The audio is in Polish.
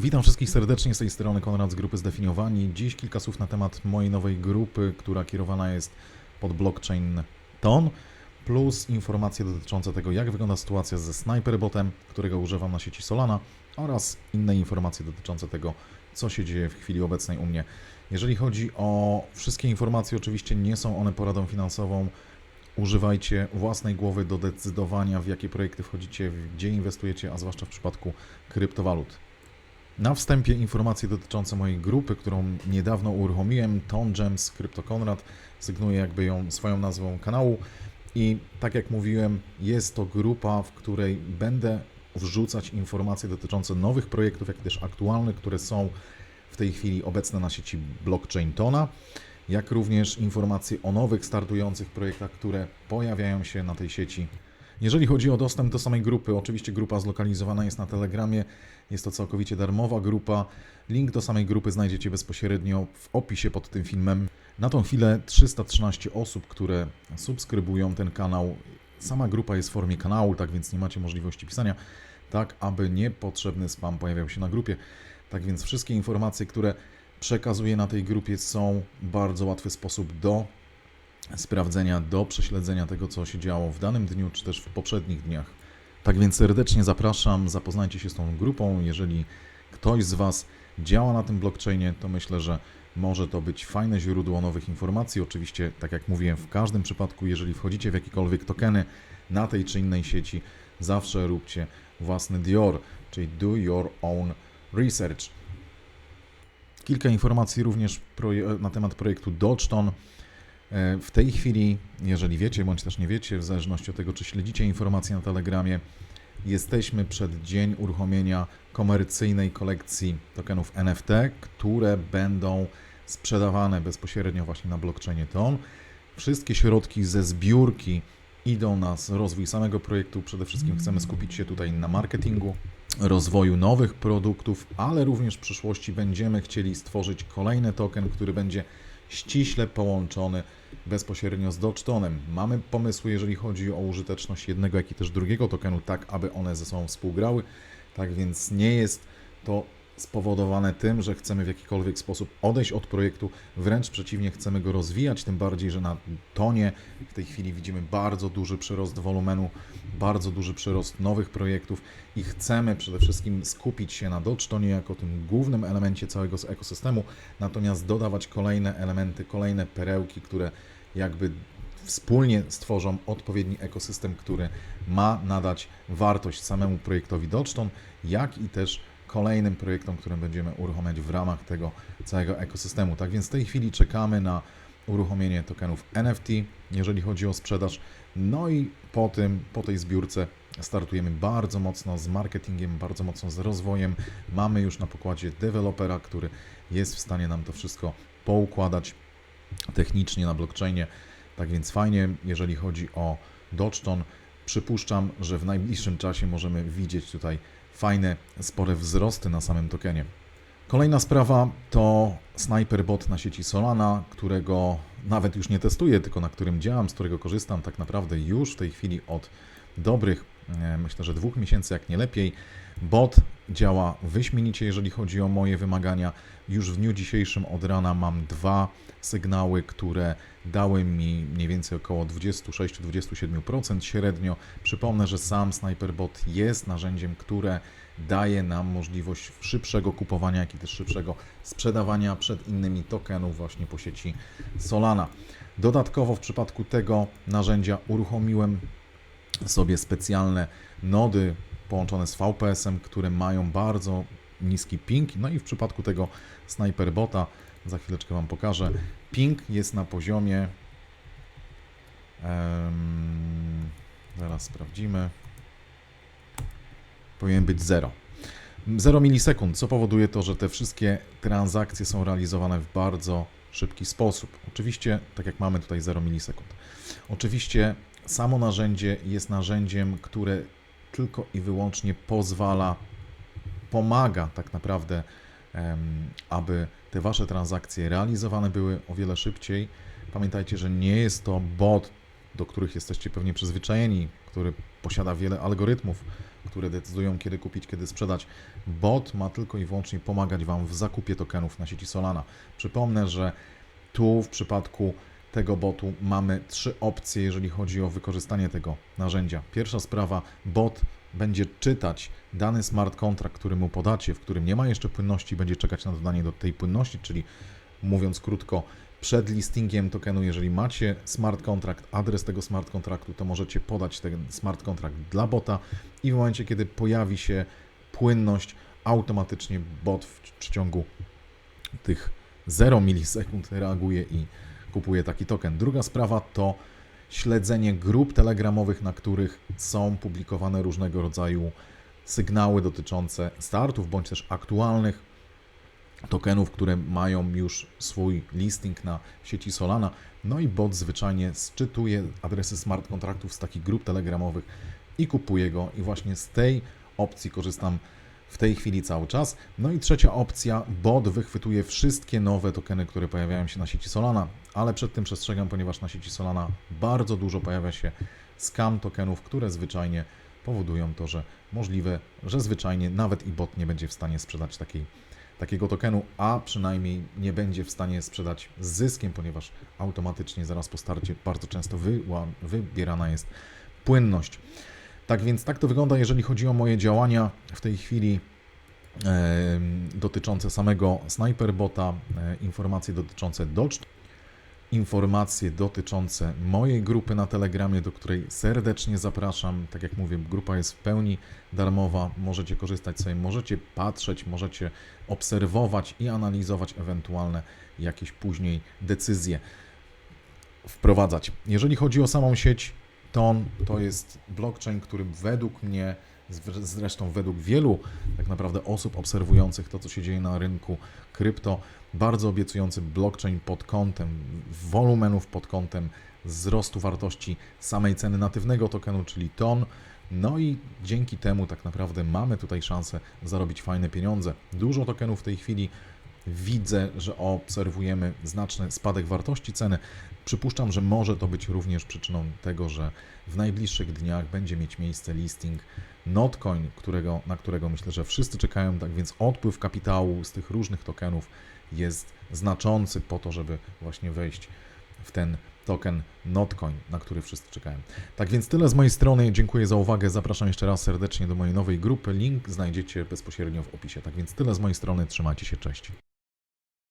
Witam wszystkich serdecznie z tej strony Konrad z grupy Zdefiniowani. Dziś kilka słów na temat mojej nowej grupy, która kierowana jest pod blockchain TON, plus informacje dotyczące tego, jak wygląda sytuacja ze Sniperbotem, którego używam na sieci Solana oraz inne informacje dotyczące tego, co się dzieje w chwili obecnej u mnie. Jeżeli chodzi o wszystkie informacje, oczywiście nie są one poradą finansową. Używajcie własnej głowy do decydowania, w jakie projekty wchodzicie, gdzie inwestujecie, a zwłaszcza w przypadku kryptowalut. Na wstępie informacje dotyczące mojej grupy, którą niedawno uruchomiłem, Ton Gems Crypto Konrad, sygnuję jakby ją swoją nazwą kanału. I tak jak mówiłem, jest to grupa, w której będę wrzucać informacje dotyczące nowych projektów, jak też aktualnych, które są w tej chwili obecne na sieci blockchain Tona, jak również informacje o nowych startujących projektach, które pojawiają się na tej sieci jeżeli chodzi o dostęp do samej grupy, oczywiście grupa zlokalizowana jest na Telegramie, jest to całkowicie darmowa grupa. Link do samej grupy znajdziecie bezpośrednio w opisie pod tym filmem. Na tą chwilę 313 osób, które subskrybują ten kanał. Sama grupa jest w formie kanału, tak więc nie macie możliwości pisania, tak aby niepotrzebny spam pojawiał się na grupie. Tak więc wszystkie informacje, które przekazuję na tej grupie są w bardzo łatwy sposób do sprawdzenia, do prześledzenia tego, co się działo w danym dniu, czy też w poprzednich dniach. Tak więc serdecznie zapraszam, zapoznajcie się z tą grupą. Jeżeli ktoś z Was działa na tym blockchainie, to myślę, że może to być fajne źródło nowych informacji. Oczywiście, tak jak mówiłem, w każdym przypadku, jeżeli wchodzicie w jakiekolwiek tokeny na tej czy innej sieci, zawsze róbcie własny DIOR, czyli Do Your Own Research. Kilka informacji również na temat projektu Dogeton. W tej chwili, jeżeli wiecie, bądź też nie wiecie, w zależności od tego, czy śledzicie informacje na Telegramie, jesteśmy przed dzień uruchomienia komercyjnej kolekcji tokenów NFT, które będą sprzedawane bezpośrednio właśnie na blockchainie TON. Wszystkie środki ze zbiórki idą na rozwój samego projektu. Przede wszystkim chcemy skupić się tutaj na marketingu, rozwoju nowych produktów, ale również w przyszłości będziemy chcieli stworzyć kolejny token, który będzie ściśle połączony bezpośrednio z Dogeconem. Mamy pomysły, jeżeli chodzi o użyteczność jednego, jak i też drugiego tokenu, tak aby one ze sobą współgrały. Tak więc nie jest to spowodowane tym, że chcemy w jakikolwiek sposób odejść od projektu, wręcz przeciwnie, chcemy go rozwijać, tym bardziej, że na tonie w tej chwili widzimy bardzo duży przyrost wolumenu, bardzo duży przyrost nowych projektów i chcemy przede wszystkim skupić się na Dogeconie jako tym głównym elemencie całego ekosystemu, natomiast dodawać kolejne elementy, kolejne perełki, które jakby wspólnie stworzą odpowiedni ekosystem, który ma nadać wartość samemu projektowi Dogeton, jak i też kolejnym projektom, które będziemy uruchamiać w ramach tego całego ekosystemu. Tak więc w tej chwili czekamy na uruchomienie tokenów NFT, jeżeli chodzi o sprzedaż. No i po tym, po tej zbiórce startujemy bardzo mocno z marketingiem, bardzo mocno z rozwojem. Mamy już na pokładzie dewelopera, który jest w stanie nam to wszystko poukładać technicznie na blockchainie. Tak więc fajnie, jeżeli chodzi o Dogeton. Przypuszczam, że w najbliższym czasie możemy widzieć tutaj fajne, spore wzrosty na samym tokenie. Kolejna sprawa to Sniperbot na sieci Solana, którego nawet już nie testuję, tylko na którym działam, z którego korzystam tak naprawdę już w tej chwili od dobrych, e, myślę, że dwóch miesięcy, jak nie lepiej. Bot działa wyśmienicie, jeżeli chodzi o moje wymagania. Już w dniu dzisiejszym od rana mam dwa sygnały, które dały mi mniej więcej około 26-27% średnio. Przypomnę, że sam Sniperbot jest narzędziem, które daje nam możliwość szybszego kupowania, jak i też szybszego sprzedawania przed innymi tokenów właśnie po sieci Solana. Dodatkowo w przypadku tego narzędzia uruchomiłem sobie specjalne nody połączone z VPS-em, które mają bardzo niski ping. No i w przypadku tego Sniperbota, za chwileczkę Wam pokażę, ping jest na poziomie. Um, zaraz sprawdzimy. Powinien być 0. 0 milisekund, co powoduje to, że te wszystkie transakcje są realizowane w bardzo szybki sposób. Oczywiście, tak jak mamy tutaj 0 milisekund. Oczywiście samo narzędzie jest narzędziem, które tylko i wyłącznie pozwala, pomaga tak naprawdę, aby te Wasze transakcje realizowane były o wiele szybciej. Pamiętajcie, że nie jest to bot do których jesteście pewnie przyzwyczajeni, który posiada wiele algorytmów, które decydują kiedy kupić, kiedy sprzedać. Bot ma tylko i wyłącznie pomagać Wam w zakupie tokenów na sieci Solana. Przypomnę, że tu w przypadku tego botu mamy trzy opcje, jeżeli chodzi o wykorzystanie tego narzędzia. Pierwsza sprawa, bot będzie czytać dany smart contract, który mu podacie, w którym nie ma jeszcze płynności, będzie czekać na dodanie do tej płynności, czyli mówiąc krótko, przed listingiem tokenu, jeżeli macie smart contract, adres tego smart kontraktu, to możecie podać ten smart contract dla bota i w momencie, kiedy pojawi się płynność, automatycznie bot w przeciągu tych 0 milisekund reaguje i kupuje taki token. Druga sprawa to śledzenie grup telegramowych, na których są publikowane różnego rodzaju sygnały dotyczące startów bądź też aktualnych tokenów, które mają już swój listing na sieci Solana. No i bot zwyczajnie sczytuje adresy smart kontraktów z takich grup telegramowych i kupuje go. I właśnie z tej opcji korzystam w tej chwili cały czas. No i trzecia opcja, bot wychwytuje wszystkie nowe tokeny, które pojawiają się na sieci Solana, ale przed tym przestrzegam, ponieważ na sieci Solana bardzo dużo pojawia się scam tokenów, które zwyczajnie powodują to, że możliwe, że zwyczajnie nawet i bot nie będzie w stanie sprzedać takiej, takiego tokenu, a przynajmniej nie będzie w stanie sprzedać z zyskiem, ponieważ automatycznie zaraz po starcie bardzo często wybierana jest płynność. Tak więc tak to wygląda, jeżeli chodzi o moje działania w tej chwili em, dotyczące samego Sniperbota, e, informacje dotyczące Dodge, informacje dotyczące mojej grupy na Telegramie, do której serdecznie zapraszam. Tak jak mówię, grupa jest w pełni darmowa, możecie korzystać sobie, możecie patrzeć, możecie obserwować i analizować ewentualne jakieś później decyzje wprowadzać. Jeżeli chodzi o samą sieć, Ton to jest blockchain, który według mnie, zresztą według wielu tak naprawdę osób obserwujących to, co się dzieje na rynku krypto, bardzo obiecujący blockchain pod kątem wolumenów, pod kątem wzrostu wartości samej ceny natywnego tokenu, czyli ton. No i dzięki temu tak naprawdę mamy tutaj szansę zarobić fajne pieniądze. Dużo tokenów w tej chwili widzę, że obserwujemy znaczny spadek wartości ceny. Przypuszczam, że może to być również przyczyną tego, że w najbliższych dniach będzie mieć miejsce listing Notcoin, którego, na którego myślę, że wszyscy czekają. Tak więc odpływ kapitału z tych różnych tokenów jest znaczący po to, żeby właśnie wejść w ten token Notcoin, na który wszyscy czekają. Tak więc tyle z mojej strony. Dziękuję za uwagę. Zapraszam jeszcze raz serdecznie do mojej nowej grupy. Link znajdziecie bezpośrednio w opisie. Tak więc tyle z mojej strony. Trzymajcie się. Cześć.